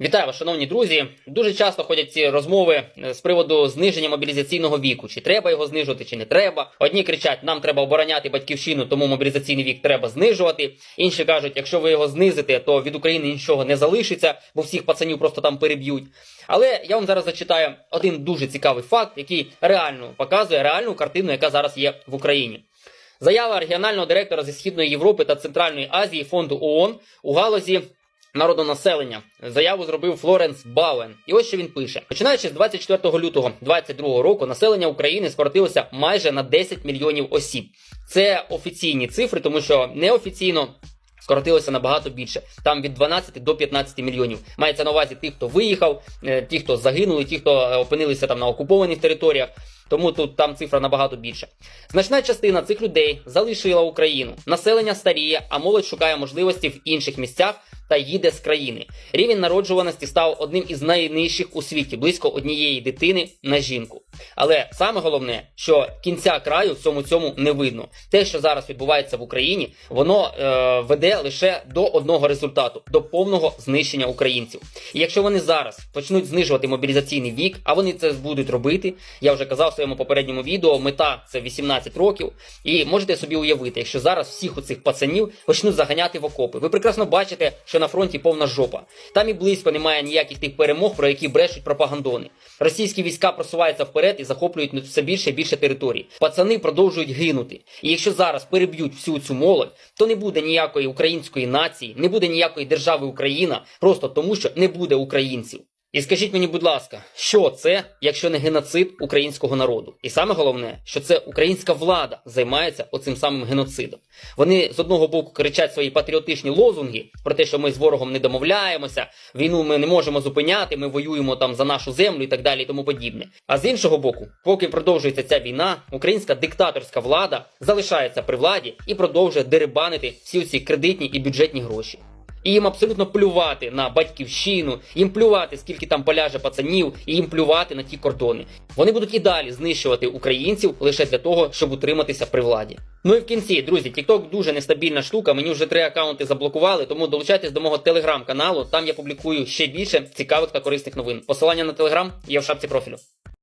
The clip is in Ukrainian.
Вітаю шановні друзі. Дуже часто ходять ці розмови е, з приводу зниження мобілізаційного віку. Чи треба його знижувати, чи не треба. Одні кричать, нам треба обороняти батьківщину, тому мобілізаційний вік треба знижувати. Інші кажуть, якщо ви його знизите, то від України нічого не залишиться, бо всіх пацанів просто там переб'ють. Але я вам зараз зачитаю один дуже цікавий факт, який реально показує реальну картину, яка зараз є в Україні. Заява регіонального директора зі Східної Європи та Центральної Азії фонду ООН у галузі народонаселення. Заяву зробив Флоренс Бауен. І ось що він пише: починаючи з 24 лютого 2022 року, населення України скоротилося майже на 10 мільйонів осіб. Це офіційні цифри, тому що неофіційно. Скоротилося набагато більше, там від 12 до 15 мільйонів. Мається на увазі тих, хто виїхав, е, ті, хто загинули, ті, хто е, опинилися там на окупованих територіях. Тому тут там цифра набагато більше. Значна частина цих людей залишила Україну. Населення старіє, а молодь шукає можливості в інших місцях та їде з країни. Рівень народжуваності став одним із найнижчих у світі, близько однієї дитини на жінку. Але саме головне, що кінця краю цьому цьому не видно. Те, що зараз відбувається в Україні, воно е, веде лише до одного результату до повного знищення українців. І якщо вони зараз почнуть знижувати мобілізаційний вік, а вони це будуть робити, я вже казав в своєму попередньому відео, мета це 18 років. І можете собі уявити, якщо зараз всіх оцих пацанів почнуть заганяти в окопи. Ви прекрасно бачите, що на фронті повна жопа. Там і близько немає ніяких тих перемог, про які брешуть пропагандони. Російські війська просуваються вперед і захоплюють все більше і більше територій. Пацани продовжують гинути. І якщо зараз переб'ють всю цю молодь, то не буде ніякої української нації, не буде ніякої держави Україна, просто тому що не буде українців. І скажіть мені, будь ласка, що це, якщо не геноцид українського народу? І саме головне, що це українська влада займається оцим самим геноцидом. Вони з одного боку кричать свої патріотичні лозунги про те, що ми з ворогом не домовляємося, війну ми не можемо зупиняти, ми воюємо там за нашу землю і так далі, і тому подібне. А з іншого боку, поки продовжується ця війна, українська диктаторська влада залишається при владі і продовжує дерибанити всі ці кредитні і бюджетні гроші. І їм абсолютно плювати на батьківщину, їм плювати, скільки там поляже пацанів, і їм плювати на ті кордони. Вони будуть і далі знищувати українців лише для того, щоб утриматися при владі. Ну і в кінці, друзі, TikTok дуже нестабільна штука. Мені вже три акаунти заблокували, тому долучайтесь до мого телеграм-каналу. Там я публікую ще більше цікавих та корисних новин. Посилання на телеграм є в шапці профілю.